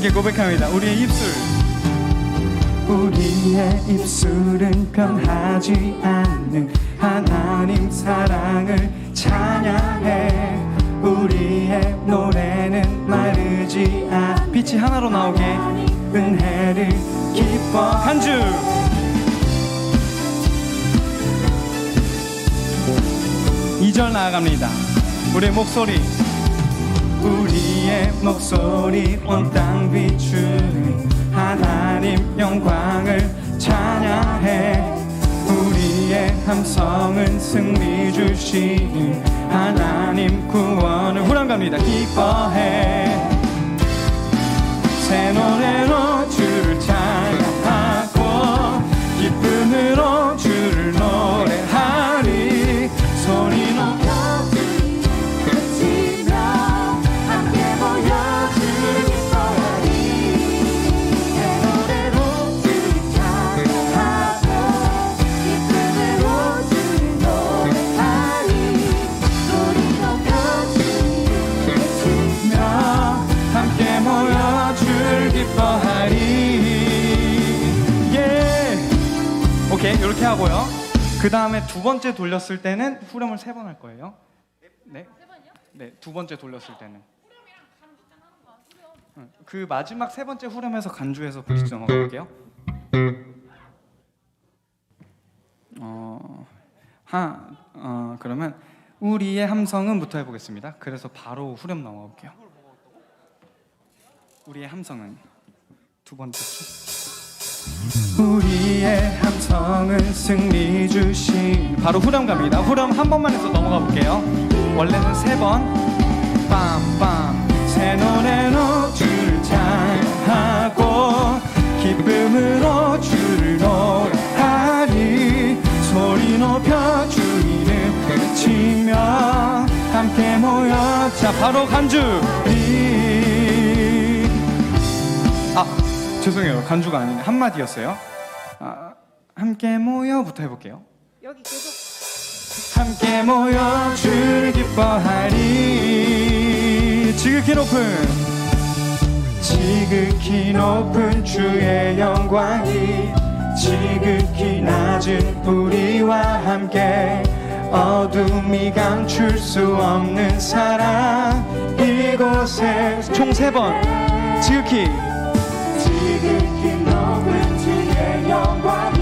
함께 고백합니다. 우리의 입술. 우리의 입술은 변하지 않는 하나님 사랑을 찬양해 우리의 노래는 마르지 않 빛이 하나로 나오게 은혜를 기뻐 한 주. 이절 나아갑니다. 우리의 목소리. 우리의 목소리 온 땅 비추는 하나님 영광을 찬양해 우리의 함성은 승리 주시는 하나님 구원을 후렴 갑니다. 기뻐해 새 노래로 이 이렇게 하고요. 그 다음에 두 번째 돌렸을 때는 후렴을 세 번 할 거예요. 네. 네, 두 번째 돌렸을 때는. 응, 그 마지막 세 번째 후렴에서 간주해서 브릿지 넘어가 볼게요. 어, 하, 어, 그러면 우리의 함성은부터 해보겠습니다. 그래서 바로 후렴 넘어가 볼게요. 우리의 함성은 두 번째 줄. 우리의 함성은 승리 주신 바로 후렴 갑니다. 후렴 한 번만 해서 넘어가 볼게요. 원래는 세 번. 빰빰. 새 노래로 주를 찬양하고 기쁨으로 주를 노래하리 소리 높여 주 이름 외치며 함께 모여 자, 바로 간주. 죄송해요. 간주가 아니네. 한마디였어요. 아, 함께 모여부터 해볼게요. 여기 계속 함께 모여 주를 기뻐하리 지극히 높은 지극히 높은 주의 영광이 지극히 낮은 우리와 함께 어둠이 감출 수 없는 사랑 이곳에 총 세 번. 지극히 지극히 높은 주의 영광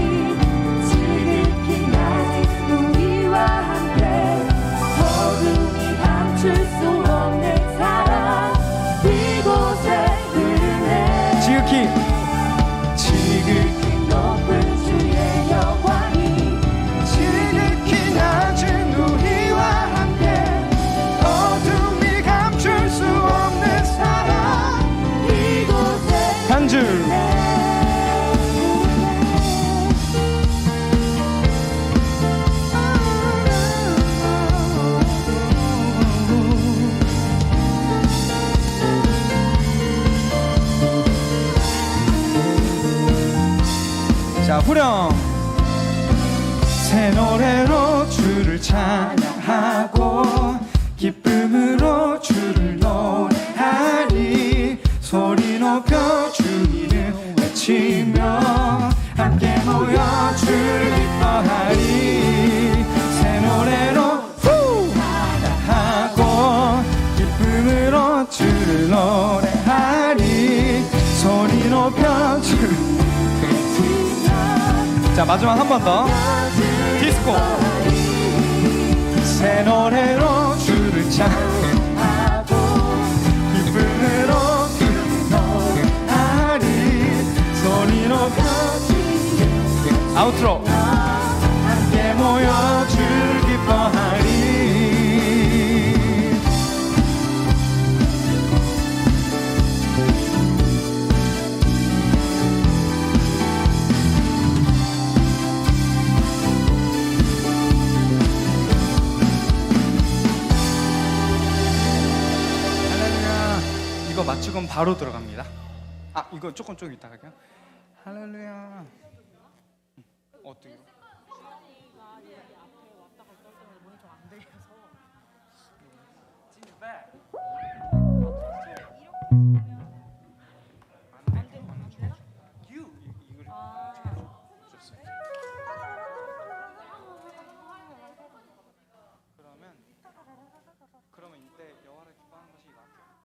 자, 후렴. 새 노래로 주를 찬양하고 기쁨으로 주를 노래하리. 소리 높여 주 이름 외치며 함께 모여 주를 기뻐하리. 새 노래로 후! 찬양하고 기쁨으로 주를 노래하리. 소리 높여 주를 자, 마지막 한 번 더. 디스코. 새 노래로 주를 찬양하고 기쁨으로 주를 노래하리 소리 높여 아우트로. 함께 모여 주를 기뻐하리 이거 맞추면 바로 들어갑니다. 아, 이거 조금 좀 이따 갈게요. 할렐루야. 어떻게? 이렇게